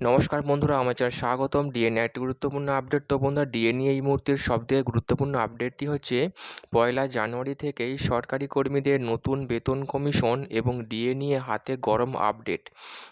নমস্কার বন্ধুরা, আমার চ্যানেল স্বাগতম। ডিএনএ একটি গুরুত্বপূর্ণ আপডেট তো বন্ধুরা ডিএনএ এই মুহূর্তের সবথেকে গুরুত্বপূর্ণ আপডেটটি হচ্ছে পয়লা জানুয়ারি থেকেই সরকারি কর্মীদের নতুন বেতন কমিশন এবং ডিএনএ হাতে গরম আপডেট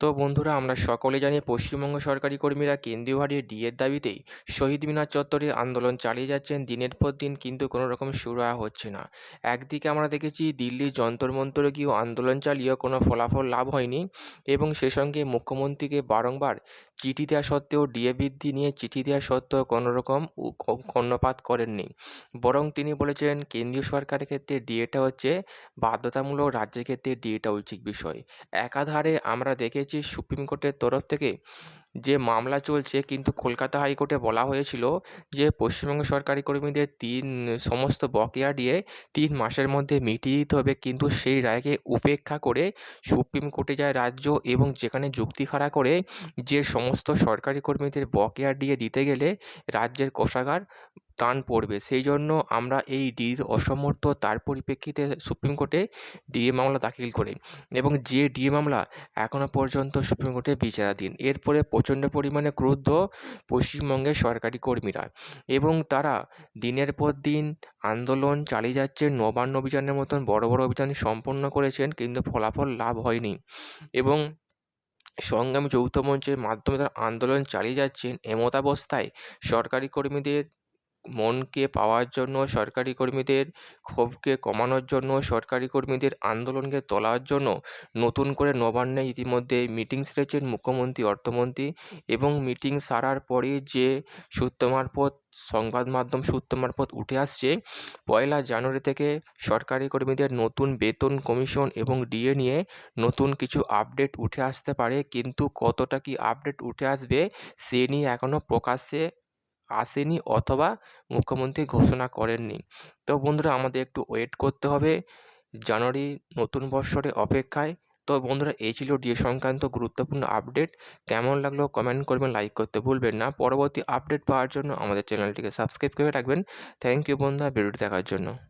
তো বন্ধুরা, আমরা সকলে জানি পশ্চিমবঙ্গ সরকারি কর্মীরা কেন্দ্রীয় হারিয়ে ডিএর দাবিতেই শহীদ মিনার চত্বরে আন্দোলন চালিয়ে যাচ্ছেন দিনের পর দিন, কিন্তু কোনো রকম সুরাহা হচ্ছে না। একদিকে আমরা দেখেছি দিল্লির যন্তর মন্তরে গিয়েও আন্দোলন চালিয়েও কোনো ফলাফল লাভ হয়নি এবং সে সঙ্গে মুখ্যমন্ত্রীকে বারংবার চিঠি দেওয়া সত্ত্বেও ডিএ বৃদ্ধি নিয়ে চিঠি দেওয়া সত্ত্বেও কোনো রকম কর্ণপাত করেননি। বরং তিনি বলেছেন, কেন্দ্রীয় সরকারের ক্ষেত্রে ডিএটা হচ্ছে বাধ্যতামূলক, রাজ্যের ক্ষেত্রে ডিএটা ঐচ্ছিক বিষয়। একাধারে আমরা দেখেছি সুপ্রিম কোর্টের তরফ থেকে যে মামলা চলছে, কিন্তু কলকাতা হাইকোর্টে বলা হয়েছিল যে পশ্চিমবঙ্গ সরকারি কর্মীদের তিন, সমস্ত বকেয়া দিয়ে তিন মাসের মধ্যে মিটিয়ে দিতে হবে। কিন্তু সেই রায়কে উপেক্ষা করে সুপ্রিম কোর্টে যায় রাজ্য এবং যেখানে যুক্তি খাড়া করে যে সমস্ত সরকারি কর্মীদের বকেয়া দিয়ে দিতে গেলে রাজ্যের কোষাগার টান পড়বে। সেই জন্য আমরা এই ডির অসমর্থ তার পরিপ্রেক্ষিতে সুপ্রিম কোর্টে ডিএ মামলা দাখিল করি এবং যে ডিএ মামলা এখনও পর্যন্ত সুপ্রিম কোর্টে বিচারাধীন, এরপরে প্রচণ্ড পরিমাণে ক্রুদ্ধ পশ্চিমবঙ্গের সরকারি কর্মীরা এবং তারা দিনের পর দিন আন্দোলন চালিয়ে যাচ্ছে, নবান্ন অভিযানের মতন বড় বড় অভিযান সম্পন্ন করেছেন কিন্তু ফলাফল লাভ হয়নি এবং সংগ্রামী যৌথ মঞ্চের মাধ্যমে তারা আন্দোলন চালিয়ে যাচ্ছেন এমতাবস্থায় সরকারি কর্মীদের মনকে পাওয়ার জন্য, সরকারি কর্মীদের ক্ষোভকে কমানোর জন্য, সরকারি কর্মীদের আন্দোলনকে তোলার জন্য নতুন করে নবান্নে ইতিমধ্যে মিটিং সেরেছেন মুখ্যমন্ত্রী, অর্থমন্ত্রী এবং মিটিং সারার পরে যে সূত্র মারফত সংবাদ মাধ্যম সূত্র মারফত উঠে আসছে, পয়লা জানুয়ারি থেকে সরকারি কর্মীদের নতুন বেতন কমিশন এবং ডিএ নিয়ে নতুন কিছু আপডেট উঠে আসতে পারে, কিন্তু কতটা কি আপডেট উঠে আসবে সে নিয়ে এখনও প্রকাশ্যে আসেনি অথবা মুখ্যমন্ত্রী ঘোষণা করেননি। তো বন্ধুরা, আমাদের একটু ওয়েট করতে হবে। জানুয়ারি নতুন বৎসরে অপেক্ষায়। তো বন্ধুরা, এই ছিল ডিএ সংক্রান্ত গুরুত্বপূর্ণ আপডেট কেমন লাগল কমেন্ট করবেন লাইক করতে ভুলবেন না। পরবর্তী আপডেট পাওয়ার জন্য আমাদের চ্যানেলটিকে সাবস্ক্রাইব করে রাখবেন। থ্যাংক ইউ বন্ধুরা ভিডিওটি দেখার জন্য।